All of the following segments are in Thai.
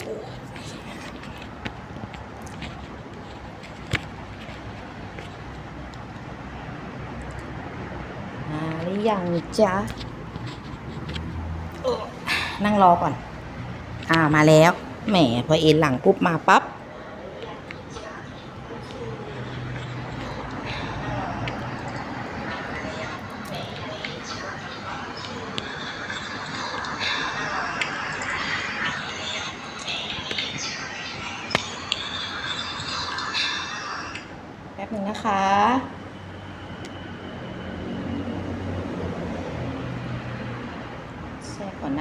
มาหรือยังจ๊ะเออนั่งรอก่อน อ่ามาแล้ว แหม พอเอ็นหลังปุ๊บมาปั๊บแป๊บหนึ่งนะคะ แชร์ก่อน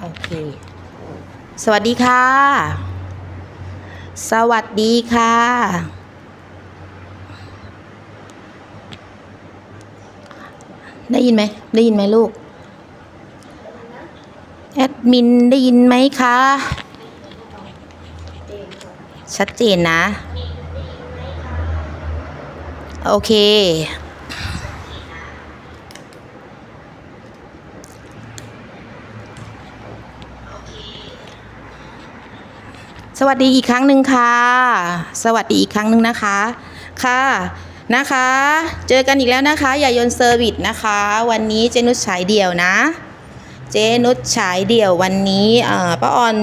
โอเค สวัสดีค่ะ สวัสดีค่ะ ได้ยินไหม ได้ยินไหมลูก แอดมินได้ยินไหมคะ ชัดเจนนะ โอเค สวัสดีอีกครั้งหนึ่งค่ะ สวัสดีอีกครั้งหนึ่งนะคะ ค่ะนะคะ เจอกันอีกแล้วนะคะ อย่ายนเซอร์วิสนะคะ วันนี้เจนุชฉายเดี่ยวนะ เจนุชฉายเดี่ยววันนี้อ่อป้าออน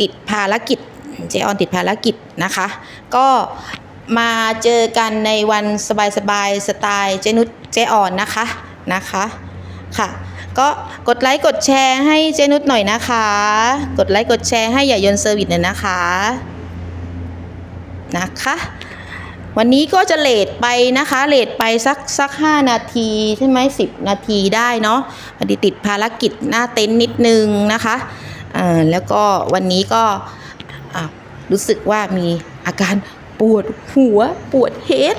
ติดภารกิจ เจออนติดภารกิจนะคะ ก็มาเจอกันในวันสบายๆสไตล์เจนุชเจออนนะคะนะคะค่ะก็กดไลค์กดแชร์ให้เจนุชหน่อยนะคะ กดไลค์กดแชร์ให้อย่ายนเซอร์วิสหน่อยนะคะนะคะ วันนี้ก็จะเลทไปนะคะเลทไปสักสักห้านาทีใช่ไหมสิบนาทีได้เนาะพอดีติดภารกิจหน้าเต็นท์นิดนึงนะคะอ่าแล้วก็วันนี้ก็อะ รู้สึกว่ามีอาการปวดหัวปวดเฮด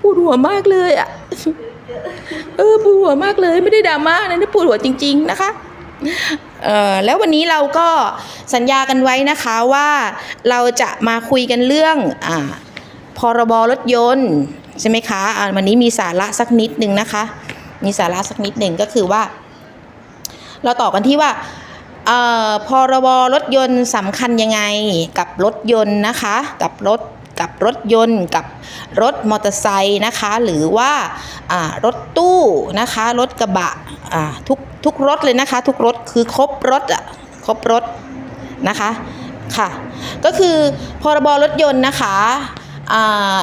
ปวดหัวมากเลยอะ่ะเออปวดหัวมากเลยไม่ได้ดราม่านะนี่ปวดหัวจริง ๆ นะคะเออแล้ววันนี้เราก็สัญญากันไว้นะคะว่าเราจะมาคุยกันเรื่องอ่าพรบรถยนต์ใช่ไหมคะอ่าวันนี้มีสาระสักนิดหนึ่งนะคะ มีสาระสักนิดหนึ่งก็คือว่า เราต่อกันที่ว่า เอ่อพรบรถยนต์สำคัญยังไงกับรถยนต์นะคะ กับรถกับรถยนต์กับรถมอเตอร์ไซค์นะคะ หรือว่ารถตู้นะคะ รถกระบะทุกทุกรถเลยนะคะ ทุกรถคือครบรถอะครบรถนะคะค่ะก็คือพรบรถยนต์นะคะ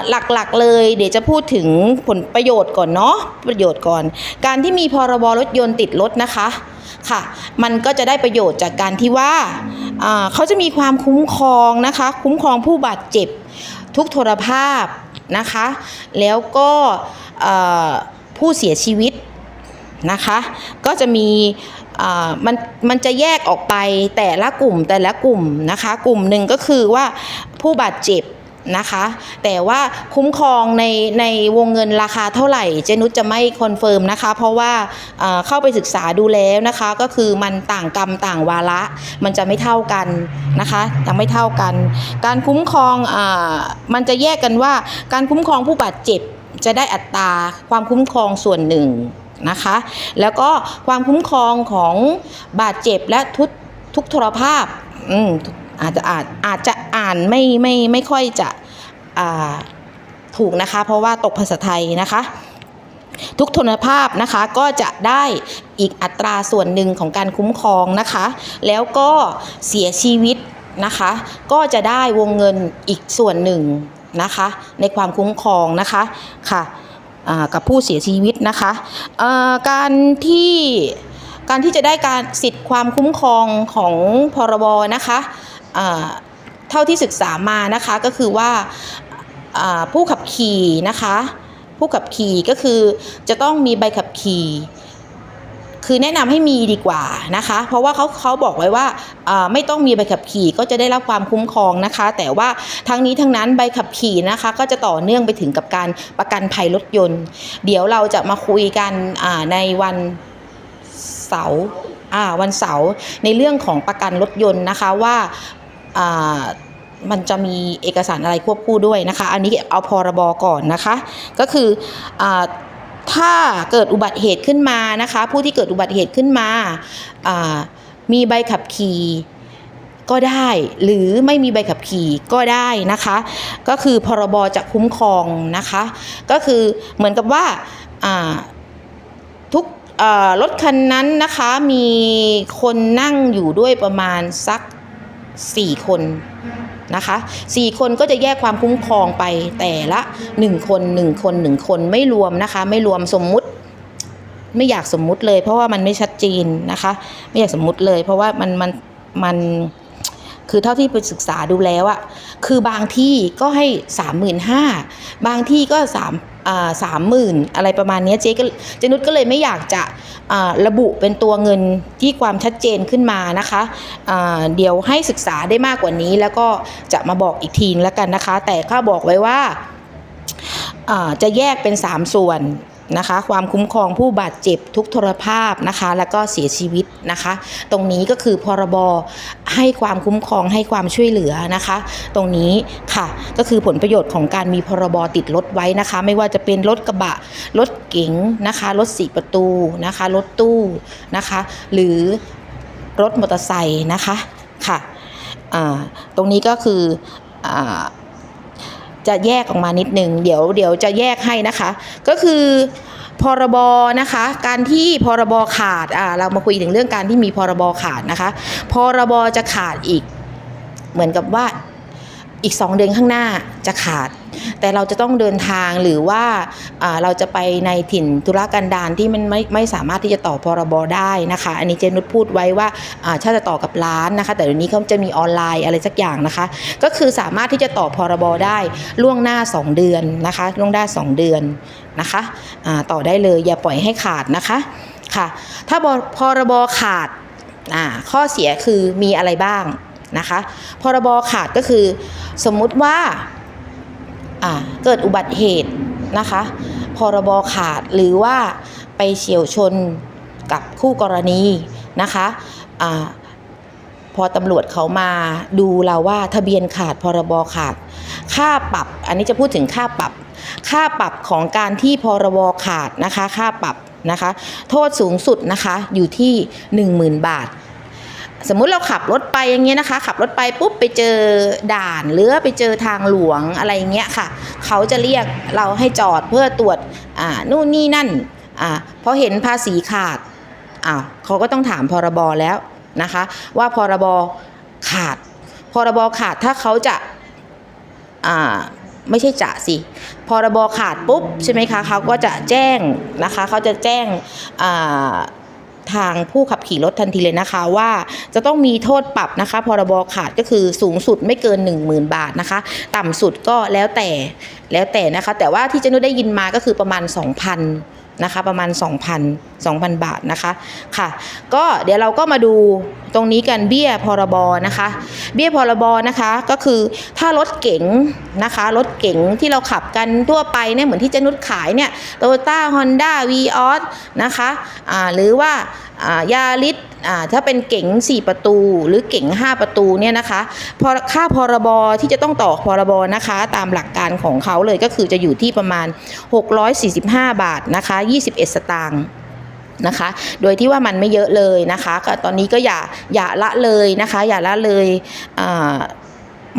หลักๆเลยเดี๋ยวจะพูดถึงผลประโยชน์ก่อนเนาะประโยชน์ก่อน การที่มีพรบรถยนต์ติดรถนะคะ ค่ะ มันก็จะได้ประโยชน์จากการที่ว่าเขาจะมีความคุ้มครองนะคะ คุ้มครองผู้บาดเจ็บ ทุกโทรภาพนะคะ แล้วก็ผู้เสียชีวิตนะคะ ก็จะมีมันมันจะแยกออกไปแต่ละกลุ่มแต่ละกลุ่มนะคะ กลุ่มหนึ่งก็คือว่าผู้บาดเจ็บ นะคะ แต่ว่าคุ้มครองในในวงเงินราคาเท่าไหร่เจนุชจะไม่คอนเฟิร์มนะคะ เพราะว่าเเข้าไปศึกษาดูแล้วนะคะ ก็คือมันต่างกรรมต่างวาระ มันจะไม่เท่ากันนะคะจะไม่เท่ากัน การคุ้มครองอมันจะแยกกันว่า การคุ้มครองผู้บาดเจ็บจะได้อัตราความคุ้มครองส่วนหนึ่งนะคะ แล้วก็ความคุ้มครองของบาดเจ็บและทุกทุกทรภาพ อาจจะอาจอาจจะอ่านไม่ไม่ไม่ค่อยจะถูกนะคะ เพราะว่าตกภาษาไทยนะคะทุกทรภาพนะคะก็จะได้อีกอัตราส่วนหนึ่งของการคุ้มครองนะคะ แล้วก็เสียชีวิตนะคะ ก็จะได้วงเงินอีกส่วนหนึ่งนะคะ ในความคุ้มครองนะคะค่ะกับผู้เสียชีวิตนะคะการที่การที่จะได้การสิทธิ์ความคุ้มครองของพรบนะคะ เท่าที่ศึกษามานะคะก็คือว่าผู้ขับขี่นะคะ ผู้ขับขี่ก็คือจะต้องมีใบขับขี่คือแนะนำให้มีดีกว่านะคะ เพราะว่าเขาเขาบอกไว้ว่าไม่ต้องมีใบขับขี่ก็จะได้รับความคุ้มครองนะคะ แต่ว่าทั้งนี้ทั้งนั้นใบขับขี่นะคะก็จะต่อเนื่องไปถึงกับการประกันภัยรถยนต์ เดี๋ยวเราจะมาคุยกันในวันเสาร์วันเสาร์ในเรื่องของประกันรถยนต์นะคะว่า มันจะมีเอกสารอะไรควบคู่ด้วยนะคะ อันนี้เอาพรบก่อนนะคะ ก็คืออถ้าเกิดอุบัติเหตุขึ้นมานะคะ ผู้ที่เกิดอุบัติเหตุขึ้นมาามีใบขับขี่ก็ได้หรือไม่มีใบขับขี่ก็ได้นะคะ ก็คือพรบจะคุ้มครองนะคะ ก็คือเหมือนกับว่าทุกรถคันนั้นนะคะมีคนนั่งอยู่ด้วยประมาณสัก 4 คนนะคะ4คนก็จะแยกความคุ้มครองไปแต่ละ 1 คน 1 คน 1 คนไม่รวมนะคะ ไม่รวมสมมุติไม่อยากสมมุติเลย เพราะว่ามันไม่ชัดเจนนะคะ ไม่อยากสมมุติเลย เพราะว่ามันมันมันคือเท่าที่ไปศึกษาดูแล้วอะคือบางที่ก็ให้สามหมื่นห้าบางที่ก็สาม สามหมื่นอะไรประมาณนี้เจ๊ก็เจนุชก็เลยไม่อยากจะระบุเป็นตัวเงินที่ความชัดเจนขึ้นมานะคะะเดี๋ยวให้ศึกษาได้มากกว่านี้แล้วก็จะมาบอกอีกทีแล้วกันนะคะ แต่ข้าบอกไว้ว่าอ่าจะแยกเป็น 3 ส่วน นะคะ ความคุ้มครองผู้บาดเจ็บทุกทรภาพนะคะ แล้วก็เสียชีวิตนะคะ ตรงนี้ก็คือพรบให้ความคุ้มครองให้ความช่วยเหลือนะคะ ตรงนี้ค่ะก็คือผลประโยชน์ของการมีพรบติดรถไว้นะคะ ไม่ว่าจะเป็นรถกระบะรถเก๋งนะคะรถสี่ประตูนะคะรถตู้นะคะ หรือรถมอเตอร์ไซค์นะคะค่ะตรงนี้ก็คืออ จะแยกออกมานิดหนึ่งเดี๋ยวเดี๋ยวจะแยกให้นะคะ ก็คือพรบนะคะ การที่พรบขาดอ่าเรามาคุยถึงเรื่องการที่มีพรบขาดนะคะ พรบจะขาดอีก เหมือนกับว่า อีก 2 เดือนข้างหน้าจะขาด แต่เราจะต้องเดินทางหรือว่าเราจะไปในถิ่นธุรกันดารที่มันไม่ไม่สามารถที่จะต่อพรบได้นะคะ อันนี้เจนุชพูดไว้ว่าถ้าจะต่อกับร้านนะคะ แต่เดี๋ยวนี้เขาจะมีออนไลน์อะไรสักอย่างนะคะ ก็คือสามารถที่จะต่อพรบได้ล่วงหน้า 2 เดือนนะคะล่วงหน้า 2 เดือนนะคะต่อได้เลยอย่าปล่อยให้ขาดนะคะค่ะ ถ้าพรบขาดข้อเสียคือมีอะไรบ้าง นะคะพรบขาดก็คือสมมุติว่าเกิดอุบัติเหตุนะคะพรบขาดหรือว่าไปเฉียวชนกับคู่กรณีนะคะอ่าพอตำรวจเขามาดูเราว่าทะเบียนขาดพรบขาด ค่าปรับอันนี้จะพูดถึงค่าปรับ ค่าปรับของการที่พรบขาดนะคะ ค่าปรับนะคะ โทษสูงสุดนะคะอยู่ที่ 10,000 บาท สมมุติเราขับรถไปอย่างเงี้ยนะคะ ขับรถไปปุ๊บไปเจอด่านหรือไปเจอทางหลวงอะไรเงี้ยค่ะ เขาจะเรียกเราให้จอดเพื่อตรวจอ่านู่นนี่นั่นอ่าพอเห็นภาษีขาดอ้าวเขาก็ต้องถามพรบแล้วนะคะ ว่าพรบขาดพรบขาดถ้าเขาจะอ่าไม่ใช่จะสิ พรบขาดปุ๊บใช่ไหมคะเขาก็จะแจ้งนะคะเขาจะแจ้งอ่า ทางผู้ขับขี่รถทันทีเลยนะคะว่า จะต้องมีโทษปรับนะคะ พรบขาดก็คือสูงสุดไม่เกิน 10,000 บาทนะคะ ต่ำสุดก็แล้วแต่แล้วแต่นะคะ แต่ว่าที่เจนุได้ยินมาก็คือประมาณ 2,000 นะคะประมาณ 2,000 2,000 บาทนะคะค่ะ ก็เดี๋ยวเราก็มาดูตรงนี้กันเบี้ยพรบนะคะ เบี้ยพรบนะคะก็คือถ้ารถเก๋งนะคะรถเก๋งที่เราขับกันทั่วไปเนี่ยเหมือนที่เจนุชขายเนี่ยโตโยต้าฮอนด้าวีออสนะคะอ่าหรือว่าอ่ายาริส อ่าถ้าเป็นเก๋ง 4 ประตู หรือเก๋ง 5 ประตูเนี่ยนะคะพอค่าพรบที่จะต้องต่อพรบนะคะ ตามหลักการของเขาเลยก็คือจะอยู่ที่ประมาณ 645 บาทนะคะ21 สตางค์นะคะ โดยที่ว่ามันไม่เยอะเลยนะคะก็ตอนนี้ก็อย่าอย่าละเลยนะคะ อย่าละเลยอ่า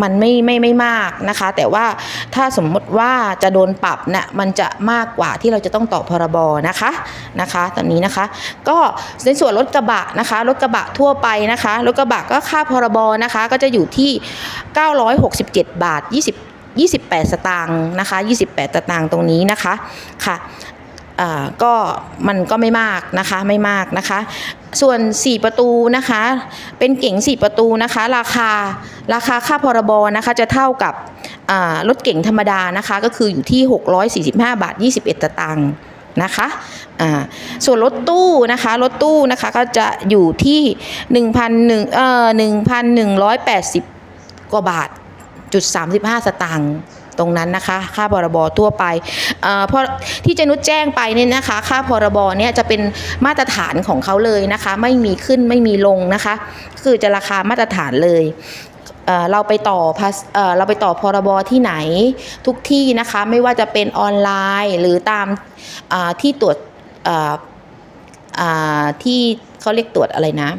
มันไม่ไม่ไม่มากนะคะ แต่ว่าถ้าสมมติว่าจะโดนปรับนะ่ะมันจะมากกว่าที่เราจะต้องต่อพรบนะคะนะคะ ตอนนี้นะคะ ก็ในส่วนรถกระบะนะคะรถกระบะทั่วไปนะคะรถกระบะก็ค่าพรบนะคะ ก็จะอยู่ที่ 967 บาท 20 28 สตางค์นะคะ 28 สตางค์ตรงนี้นะคะค่ะ ก็มันก็ไม่มากนะคะไม่มากนะคะ ส่วน 4 ประตูนะคะ เป็นเก๋ง 4 ประตูนะคะ ราคาราคาค่าพรบนะคะจะเท่ากับรถเก๋งธรรมดานะคะก็คืออยู่ที่ 645 บาท 21ตางค์นะคะส่วนรถตู้นะคะรถตู้นะคะก็จะอยู่ที่1,100เอ่อ1,180 กว่าบาทจุด35 สตางค์ ตรงนั้นนะคะ ค่าพรบทั่วไปเอ่อเพราะที่เจนุชแจ้งไปเนี่ยนะคะ ค่าพรบเนี่ยจะเป็นมาตรฐานของเขาเลยนะคะ ไม่มีขึ้นไม่มีลงนะคะ คือจะราคามาตรฐานเลยเเราไปต่อเอ่อเราไปต่อพรบที่ไหนทุกที่นะคะ ไม่ว่าจะเป็นออนไลน์หรือตามาที่ตรวจที่เขาเรียกตรวจอะไรนะ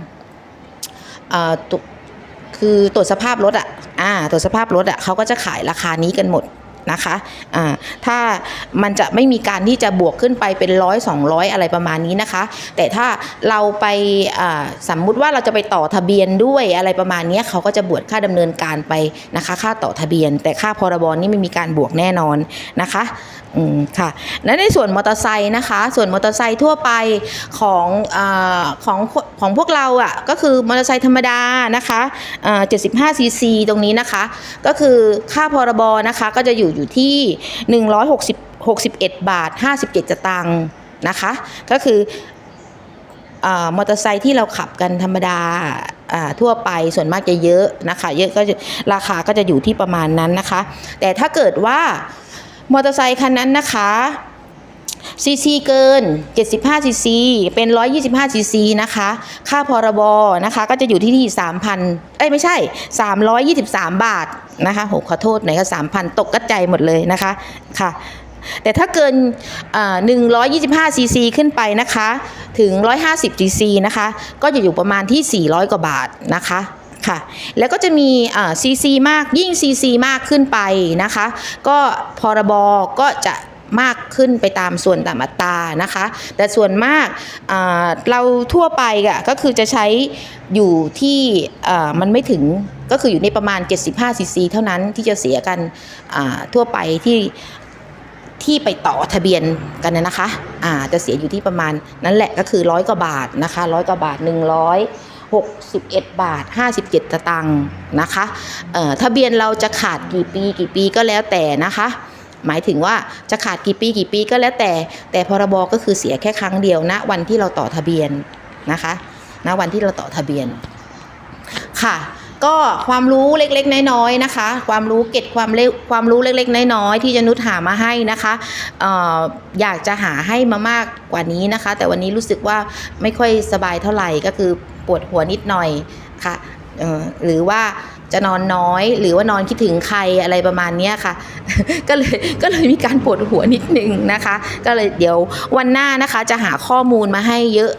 คือตรวจสภาพรถอะ อ่าตัวสภาพรถอะเขาก็จะขายราคานี้กันหมด นะคะอ่าถ้ามันจะไม่มีการที่จะบวกขึ้นไปเป็นร้อยสองร้อยอะไรประมาณนี้นะคะ แต่ถ้าเราไปสมมุติว่าเราจะไปต่อทะเบียนด้วยอะไรประมาณนี้เขาก็จะบวกค่าดำเนินการไปนะคะ ค่าต่อทะเบียน แต่ค่าพรบนี่ไม่มีการบวกแน่นอนนะคะอืมค่ะและในส่วนมอเตอร์ไซค์นะคะ ส่วนมอเตอร์ไซค์ทั่วไปของอของของพวกเราอะก็คือมอเตอร์ไซค์ธรรมดานะคะอ่า75ซีซีตรงนี้นะคะ ก็คือค่าพรบนะคะก็จะอยู่อยู่ที่ 160 61 บาท 57สตางค์นะคะ ก็คืออมอเตอร์ไซค์ที่เราขับกันธรรมดาอ่าทั่วไปส่วนมากจะเยอะนะคะเยอะก็จะราคาก็จะอยู่ที่ประมาณนั้นนะคะ แต่ถ้าเกิดว่ามอเตอร์ไซค์คันนั้นนะคะ ซีซีเกิน 75ซีซีเป็น 125ซีซีนะคะ ค่าพรบนะคะ ก็จะอยู่ที่ที่3,000เอ้ยไม่ใช่ 323 บาทนะคะโหขอโทษหน่อยค่ะ3,000 ตกกระจายหมดเลยนะคะค่ะแต่ถ้าเกิน 125 ซีซีขึ้นไปนะคะ ถึง 150 ซีซีนะคะ ก็จะอยู่ประมาณที่ 400 กว่าบาทนะคะค่ะ แล้วก็จะมีซีซีมากยิ่งซีซีมากขึ้นไปนะคะ ก็พรบก็จะ มากขึ้นไปตามส่วนตามอัตรานะคะ แต่ส่วนมากเราทั่วไปก็คือจะใช้อยู่ที่มันไม่ถึงก็คืออยู่ในประมาณ 75ซีซีเท่านั้นที่จะเสียกันทั่วไปที่ที่ไปต่อทะเบียนกันนะนะคะอ่าจะเสียอยู่ที่ประมาณนั่นแหละก็คือร้อยกว่าบาทนะคะร้อยกว่าบาท 161 บาท 57สตางค์นะคะเอ่อทะเบียนเราจะขาดกี่ปีกี่ปีก็แล้วแต่นะคะ หมายถึงว่าจะขาดกี่ปีกี่ปีก็แล้วแต่ แต่พรบก็คือเสียแค่ครั้งเดียวณวันที่เราต่อทะเบียนนะคะณวันที่เราต่อทะเบียนค่ะก็ความรู้เล็กๆ น้อยๆนะคะ ความรู้เก็ดความเล็กความรู้เล็กๆ น้อยๆที่จะนุชหามาให้นะคะเอ่ออยากจะหาให้มามากกว่านี้นะคะ แต่วันนี้รู้สึกว่าไม่ค่อยสบายเท่าไหร่ก็คือปวดหัวนิดหน่อยค่ะเอ่อหรือว่า จะนอนน้อย หรือว่านอนคิดถึงใครอะไรประมาณนี้ค่ะ ก็เลยก็เลยมีการปวดหัวนิดนึงนะคะ ก็เลยเดี๋ยววันหน้านะคะจะหาข้อมูลมาให้เยอะ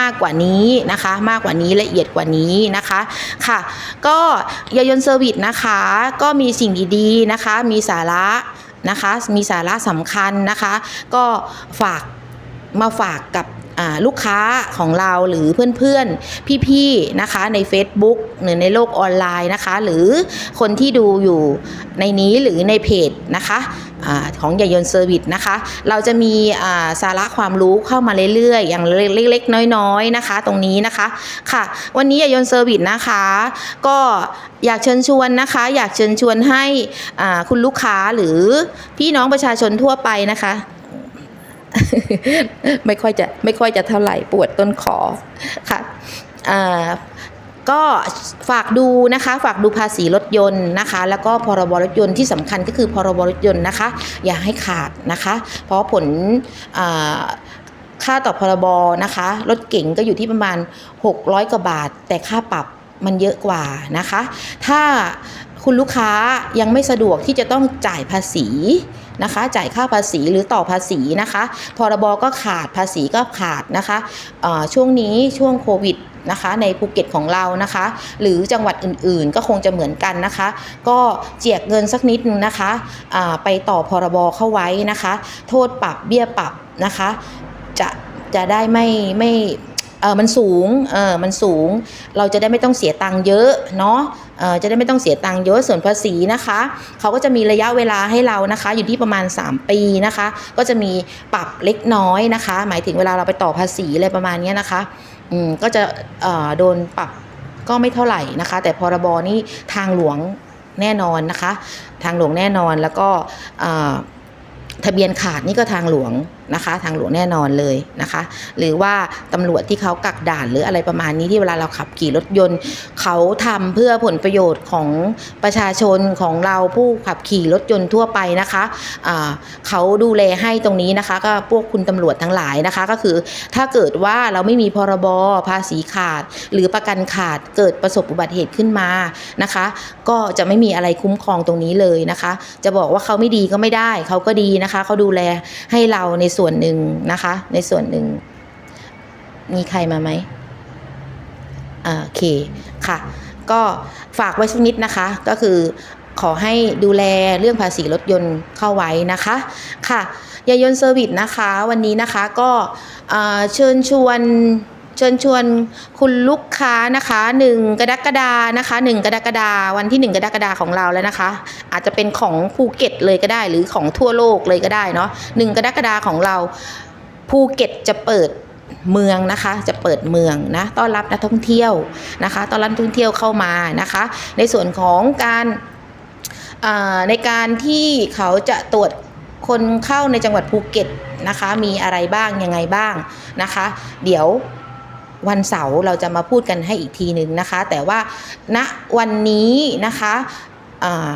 มากกว่านี้นะคะ มากกว่านี้ละเอียดกว่านี้นะคะค่ะ ก็ยายนเซอร์วิสนะคะ ก็มีสิ่งดีๆนะคะ มีสาระนะคะ มีสาระสำคัญนะคะ ก็ฝากมาฝากกับ ลูกค้าของเราหรือเพื่อนๆ พี่ๆนะคะใน Facebook หรือในโลกออนไลน์นะคะ หรือคนที่ดูอยู่ในนี้หรือในเพจนะคะอของยายนเซอร์วิสนะคะ เราจะมีาสาระความรู้เข้ามาเรื่อยๆ อย่างเล็กๆ น้อยๆนะคะ ตรงนี้นะคะค่ะ วันนี้ยายนเซอร์วิสนะคะ ก็อยากเชิญชวนนะคะ อยากเชิญชวนให้คุณลูกค้าหรือพี่น้องประชาชนทั่วไปนะคะ ไม่ค่อยจะไม่ค่อยจะเท่าไหร่ปวดต้นคอค่ะอ่าก็ฝากดูนะคะ ฝากดูภาษีรถยนต์นะคะ แล้วก็พรบรถยนต์ที่สำคัญก็คือพรบรถยนต์นะคะ อย่าให้ขาดนะคะ เพราะผลอ่าค่าต่อพรบนะคะ รถเก๋งก็อยู่ที่ประมาณ 600 กว่าบาท แต่ค่าปรับมันเยอะกว่านะคะ ถ้าคุณลูกค้ายังไม่สะดวกที่จะต้องจ่ายภาษี นะคะ จ่ายค่าภาษีหรือต่อภาษีนะคะ พรบก็ขาดภาษีก็ขาดนะคะช่วงนี้ช่วงโควิดนะคะในภูเก็ตของเรานะคะ หรือจังหวัดอื่นๆ ก็คงจะเหมือนกันนะคะ ก็เจียกเงินสักนิดนึงนะคะไปต่อพรบเข้าไว้นะคะ โทษปรับเบี้ยปรับนะคะ จะจะได้ไม่ไม่เออมันสูงเออมันสูง เราจะได้ไม่ต้องเสียตังค์เยอะเนาะ จะได้ไม่ต้องเสียตังค์เยอะส่วนภาษีนะคะเขาก็จะมีระยะเวลาให้เรานะคะ อยู่ที่ประมาณ 3 ปีนะคะ ก็จะมีปรับเล็กน้อยนะคะ หมายถึงเวลาเราไปต่อภาษีอะไรประมาณนี้นะคะก็จะโดนปรับก็ไม่เท่าไหร่นะคะ แต่พรบนี่ทางหลวงแน่นอนนะคะ ทางหลวงแน่นอนแล้วก็ทะเบียนขาดนี่ก็ทางหลวง นะคะ ทางหลวงแน่นอนเลยนะคะ หรือว่าตำรวจที่เขากักด่านหรืออะไรประมาณนี้ที่เวลาเราขับขี่รถยนต์ เขาทำเพื่อผลประโยชน์ของประชาชนของเราผู้ขับขี่รถยนต์ทั่วไปนะคะอ่าเขาดูแลให้ตรงนี้นะคะ ก็พวกคุณตำรวจทั้งหลายนะคะ ก็คือถ้าเกิดว่าเราไม่มีพรบภาษีขาด หรือประกันขาดเกิดประสบอุบัติเหตุขึ้นมานะคะ ก็จะไม่มีอะไรคุ้มครองตรงนี้เลยนะคะ จะบอกว่าเขาไม่ดีก็ไม่ได้เขาก็ดีนะคะเขาดูแลให้เราในส่วนหนึ่งนะคะ ในส่วนหนึ่ง มีใครมาไหมอ่าโอเคค่ะ ก็ฝากไว้สักนิดนะคะ ก็คือขอให้ดูแลเรื่องภาษีรถยนต์เข้าไว้นะคะ ค่ะยายนต์เซอร์วิสนะคะ วันนี้นะคะก็เชิญชวน เชิญชวนคุณลูกค้านะคะ1กรกฎานะคะ1กรกฎาวันที่ 1 กรกฎาของเราแล้วนะคะ อาจจะเป็นของภูเก็ตเลยก็ได้ หรือของทั่วโลกเลยก็ได้เนาะ1กรกฎาของเราภูเก็ตจะเปิดเมืองนะคะจะเปิดเมืองนะต้อนรับนักท่องเที่ยวนะคะต้อนรับนักท่องเที่ยวเข้ามานะคะ ในส่วนของการในการที่เขาจะตรวจคนเข้าในจังหวัดภูเก็ตนะคะ มีอะไรบ้างยังไงบ้างนะคะ เดี๋ยว วันเสาร์เราจะมาพูดกันให้อีกทีหนึ่งนะคะ แต่ว่าณวันนี้นะคะอ่า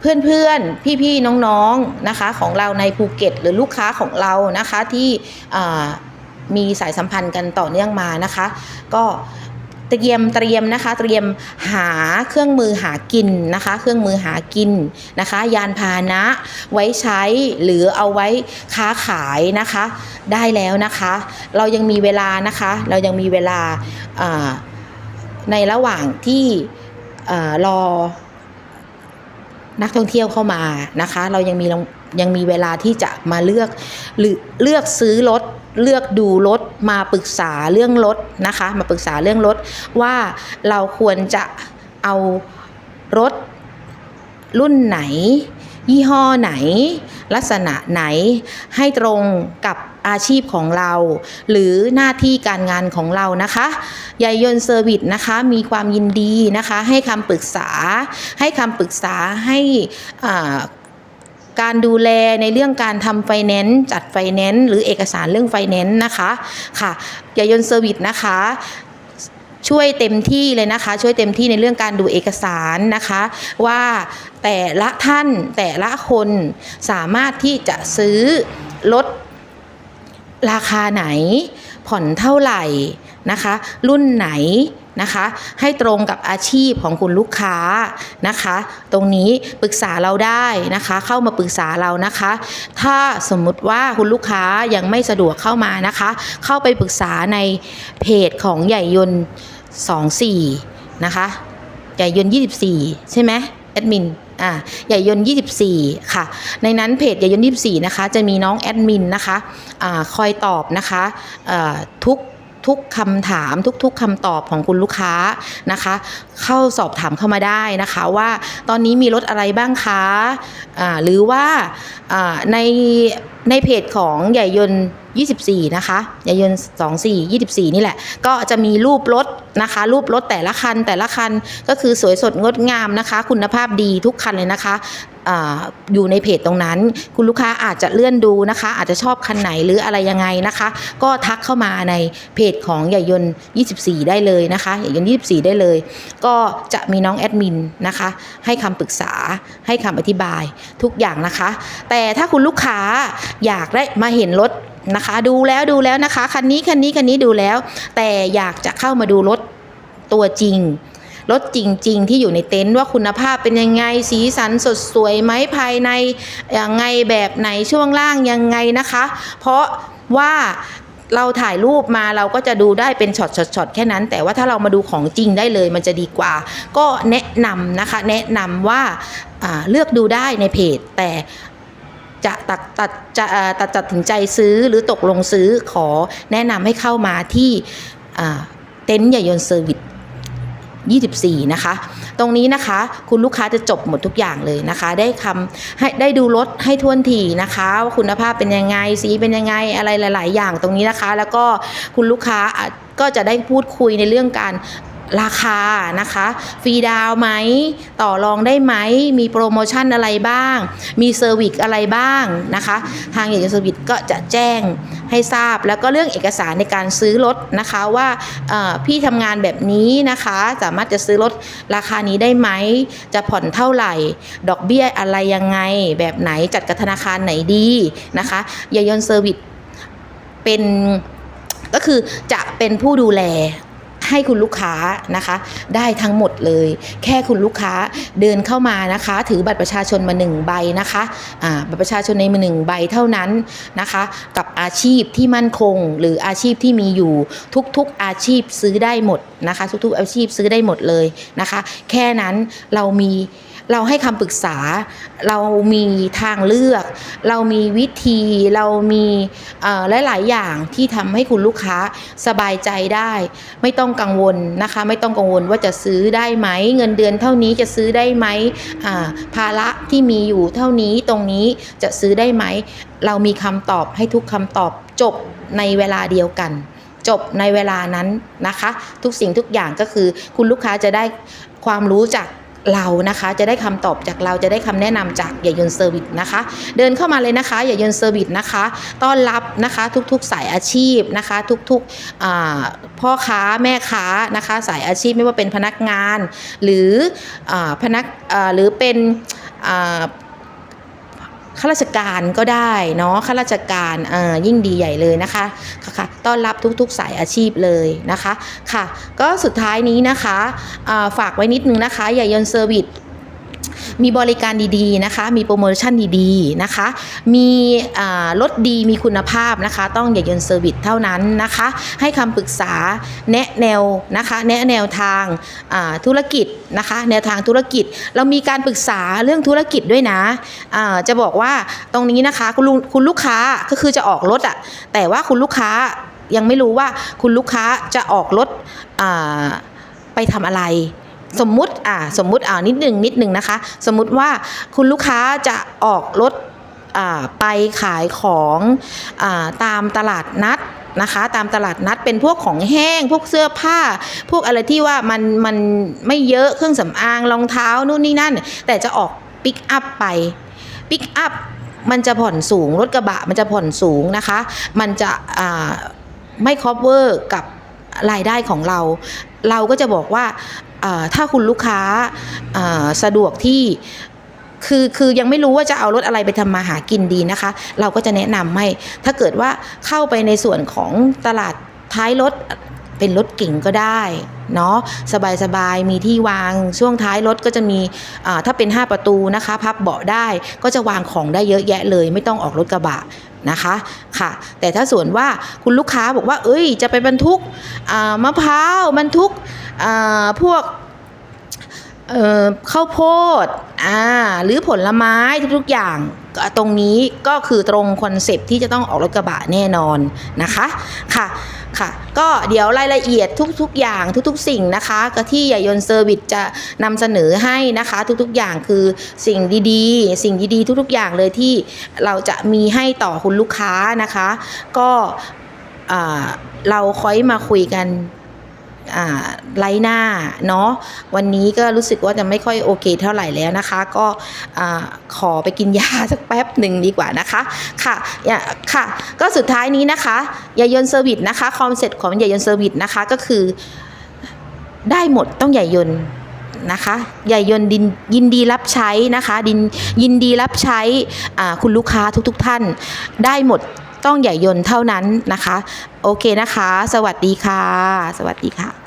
เพื่อนๆ พี่ๆ น้องๆ นะคะของเราในภูเก็ต หรือลูกค้าของเรานะคะที่มีสายสัมพันธ์กันต่อเนื่องมานะคะ ก็ เตรียมเตรียมนะคะ เตรียมหาเครื่องมือหากินนะคะ เครื่องมือหากินนะคะ ยานพาหนะไว้ใช้หรือเอาไว้ค้าขายนะคะ ได้แล้วนะคะ เรายังมีเวลานะคะ เรายังมีเวลาในระหว่างที่อ่ารอนักท่องเที่ยวเข้ามานะคะ เรายังมียังมีเวลาที่จะมาเลือกหรือเลือกซื้อรถ เลือกดูรถมาปรึกษาเรื่องรถนะคะ มาปรึกษาเรื่องรถว่าเราควรจะเอารถรุ่นไหน ยี่ห้อไหน ลักษณะไหนให้ตรงกับอาชีพของเรา หรือหน้าที่การงานของเรานะคะยายยนเซอร์วิสนะคะมีความยินดีนะคะ ให้คำปรึกษา ให้คำปรึกษาให้อ่า การดูแลในเรื่องการทำไฟแนนซ์จัดไฟแนนซ์หรือเอกสารเรื่องไฟแนนซ์นะคะค่ะยายนเซอร์วิสนะคะช่วยเต็มที่เลยนะคะ ช่วยเต็มที่ในเรื่องการดูเอกสารนะคะ ว่าแต่ละท่านแต่ละคนสามารถที่จะซื้อรถราคาไหน ผ่อนเท่าไหร่นะคะ รุ่นไหน นะคะ ให้ตรงกับอาชีพของคุณลูกค้านะคะ ตรงนี้ปรึกษาเราได้นะคะ เข้ามาปรึกษาเรานะคะ ถ้าสมมุติว่าคุณลูกค้ายังไม่สะดวกเข้ามานะคะ เข้าไปปรึกษาในเพจของใหญ่ยนต์24 นะคะ ใหญ่ยนต์24 ใช่ไหมแอดมินอ่าใหญ่ยนต์24 ค่ะ ในนั้นเพจใหญ่ยนต์24 นะคะ จะมีน้องแอดมินนะคะอ่าคอยตอบนะคะอ่าทุก ทุกคำถามทุกๆคำตอบของคุณลูกค้านะคะ เข้าสอบถามเข้ามาได้นะคะว่าตอนนี้มีรถอะไรบ้างคะะหรือว่าในในเพจของใหญ่ยนต์24 นะคะใหญ่ยนต์24 24 นี่แหละ ก็จะมีรูปรถนะคะ รูปรถแต่ละคันแต่ละคันก็คือสวยสดงดงามนะคะ คุณภาพดีทุกคันเลยนะคะอยู่ในเพจตรงนั้น คุณลูกค้าอาจจะเลื่อนดูนะคะ อาจจะชอบคันไหนหรืออะไรยังไงนะคะ ก็ทักเข้ามาในเพจของใหญ่ยนต์24 ได้เลยนะคะใหญ่ยนต์24 ได้เลย ก็จะมีน้องแอดมินนะคะ ให้คำปรึกษาให้คำอธิบายทุกอย่างนะคะ แต่ถ้าคุณลูกค้าอยากได้มาเห็นรถนะคะ ดูแล้วดูแล้วนะคะคันนี้คันนี้คันนี้ดูแล้ว แต่อยากจะเข้ามาดูรถตัวจริงรถจริง ๆ ที่อยู่ในเต็นท์ว่าคุณภาพเป็นยังไงสีสันสดสวยไหมภายในยังไงแบบไหนช่วงล่างยังไงนะคะ เพราะว่าเราถ่ายรูปมาเราก็จะดูได้เป็นช็อตช็อตช็อตแค่นั้น แต่ว่าถ้าเรามาดูของจริงได้เลยมันจะดีกว่า ก็แนะนำนะคะ แนะนำว่าเลือกดูได้ในเพจ แต่ จะตัดตัดจะเอ่อตัดตัดถึงใจซื้อหรือตกลงซื้อขอแนะนำให้เข้ามาที่อ่าเต็นท์ใหญ่ยนเซอร์วิส24 นะคะ ตรงนี้นะคะคุณลูกค้าจะจบหมดทุกอย่างเลยนะคะ ได้คำให้ได้ดูรถให้ทวนถี่นะคะว่าคุณภาพเป็นยังไงสีเป็นยังไงอะไรหลาย ๆ อย่างตรงนี้นะคะ แล้วก็คุณลูกค้าก็จะได้พูดคุยในเรื่องการ ราคานะคะ ฟรีดาวไหมต่อรองได้ไหม มีโปรโมชั่นอะไรบ้าง มีเซอร์วิสอะไรบ้างนะคะ ทางเอกเซอร์วิสก็จะแจ้งให้ทราบ แล้วก็เรื่องเอกสารในการซื้อรถนะคะว่าพี่ทำงานแบบนี้นะคะ สามารถจะซื้อรถราคานี้ได้ไหม จะผ่อนเท่าไหร่ ดอกเบี้ยอะไรยังไง แบบไหนจัดกับธนาคารไหนดีนะคะยายนเซอร์วิสเป็นก็คือจะเป็นผู้ดูแล ให้คุณลูกค้านะคะ ได้ทั้งหมดเลย แค่คุณลูกค้าเดินเข้ามานะคะ ถือบัตรประชาชนมาหนึ่งใบนะคะบัตรประชาชนในมือหนึ่งใบเท่านั้นนะคะ กับอาชีพที่มั่นคง หรืออาชีพที่มีอยู่ทุกๆอาชีพซื้อได้หมดนะคะ ทุกๆอาชีพซื้อได้หมดเลยนะคะ แค่นั้นเรามี เราให้คำปรึกษา เรามีทางเลือก เรามีวิธีเรามีหลาย ๆ อย่างที่ทำให้คุณลูกค้าสบายใจได้ ไม่ต้องกังวลนะคะ ไม่ต้องกังวลว่าจะซื้อได้ไหม เงินเดือนเท่านี้จะซื้อได้ไหมอ่าภาระที่มีอยู่เท่านี้ตรงนี้จะซื้อได้ไหม เรามีคำตอบให้ทุกคำตอบจบในเวลาเดียวกันจบในเวลานั้นนะคะ ทุกสิ่งทุกอย่างก็คือคุณลูกค้าจะได้ความรู้จาก เรานะคะ จะได้คำตอบจากเราจะได้คำแนะนำจากอย่ายนเซอร์วิสนะคะ เดินเข้ามาเลยนะคะ อย่ายนเซอร์วิสนะคะต้อนรับนะคะทุกๆสายอาชีพนะคะ ทุกๆพ่อค้าแม่ค้านะคะ สายอาชีพไม่ว่าเป็นพนักงาน หรืออพนักหรือเป็น ข้าราชการก็ได้เนาะข้าราชการยิ่งดีใหญ่เลยนะคะค่ะคะต้อนรับทุกๆสายอาชีพเลยนะคะค่ะ ก็สุดท้ายนี้นะคะฝากไว้นิดนึงนะคะอย่ายนเซอร์วิส มีบริการดีๆนะคะ มีโปรโมชั่นดีๆนะคะ มีรถดีมีคุณภาพนะคะ ต้องอย่ายนเซอร์วิสเท่านั้นนะคะ ให้คำปรึกษาแนะแนวนะคะ แนะแนวทางธุรกิจนะคะ แนวทางธุรกิจ เรามีการปรึกษาเรื่องธุรกิจด้วยนะอ่าจะบอกว่าตรงนี้นะคะคุณคุณลูกค้าก็คือจะออกรถอะแต่ว่าคุณลูกค้ายังไม่รู้ว่าคุณลูกค้าจะออกรถไปทำอะไร สมมุติอ่าสมมุติอ่านิดหนึ่งนิดหนึ่งนะคะ สมมุติว่าคุณลูกค้าจะออกรถอ่าไปขายของอาตามตลาดนัดนะคะตามตลาดนัดเป็นพวกของแห้ง พวกเสื้อผ้า พวกอะไรที่ว่ามันมันไม่เยอะเครื่องสำอางรองเท้านู่นนี่นั่น แต่จะออกปิกอัพไปปิกอัพมันจะผ่อนสูงรถกระบะมันจะผ่อนสูงนะคะ มันจะอ่าไม่ cover กับรายได้ของเรา เราก็จะบอกว่า ถ้าคุณลูกค้าสะดวกที่คือคือยังไม่รู้ว่าจะเอารถอะไรไปทำมาหากินดีนะคะ เราก็จะแนะนำให้ ถ้าเกิดว่าเข้าไปในส่วนของตลาดท้ายรถเป็นรถเก่งก็ได้เนาะสบายๆ มีที่วางช่วงท้ายรถก็จะมีอ่าถ้าเป็น 5 ประตูนะคะ พับเบาะได้ก็จะวางของได้เยอะแยะเลย ไม่ต้องออกรถกระบะ นะคะค่ะแต่ถ้าส่วนว่าคุณลูกค้าบอกว่า เอ้ยจะไปบรรทุกมะพร้าวบรรทุกพวกข้าวโพดอ่าหรือผลไม้ทุกๆอย่างตรงนี้ก็คือตรงคอนเซปที่จะต้องออกรถกระบะแน่นอนนะคะค่ะ ค่ะ ก็เดี๋ยวรายละเอียดทุกๆอย่างทุกๆ สิ่งนะคะก็ที่ใหญ่ยนเซอร์วิสจะนำเสนอให้นะคะ ทุกๆอย่างคือสิ่งดีๆ สิ่งดีๆ ทุกๆอย่างเลยที่เราจะมีให้ต่อคุณลูกค้านะคะ ก็เราค่อยมาคุยกัน ไลฟ์หน้าเนาะวันนี้ก็รู้สึกว่าจะไม่ค่อยโอเคเท่าไหร่แล้วนะคะ ก็ขอไปกินยาสักแป๊บหนึ่งดีกว่านะคะค่ะค่ะ ก็สุดท้ายนี้นะคะยายนเซอร์วิสนะคะคอนเซ็ปต์ของยายนเซอร์วิสนะคะก็คือได้หมดต้องใหญ่ยนนะคะใหญ่ยนดินยินดีรับใช้นะคะดินยินดีรับใช้คุณลูกค้าทุกๆท่าน ได้หมดต้องใหญ่ยนเท่านั้นนะคะ โอเคนะคะ สวัสดีค่ะ สวัสดีค่ะ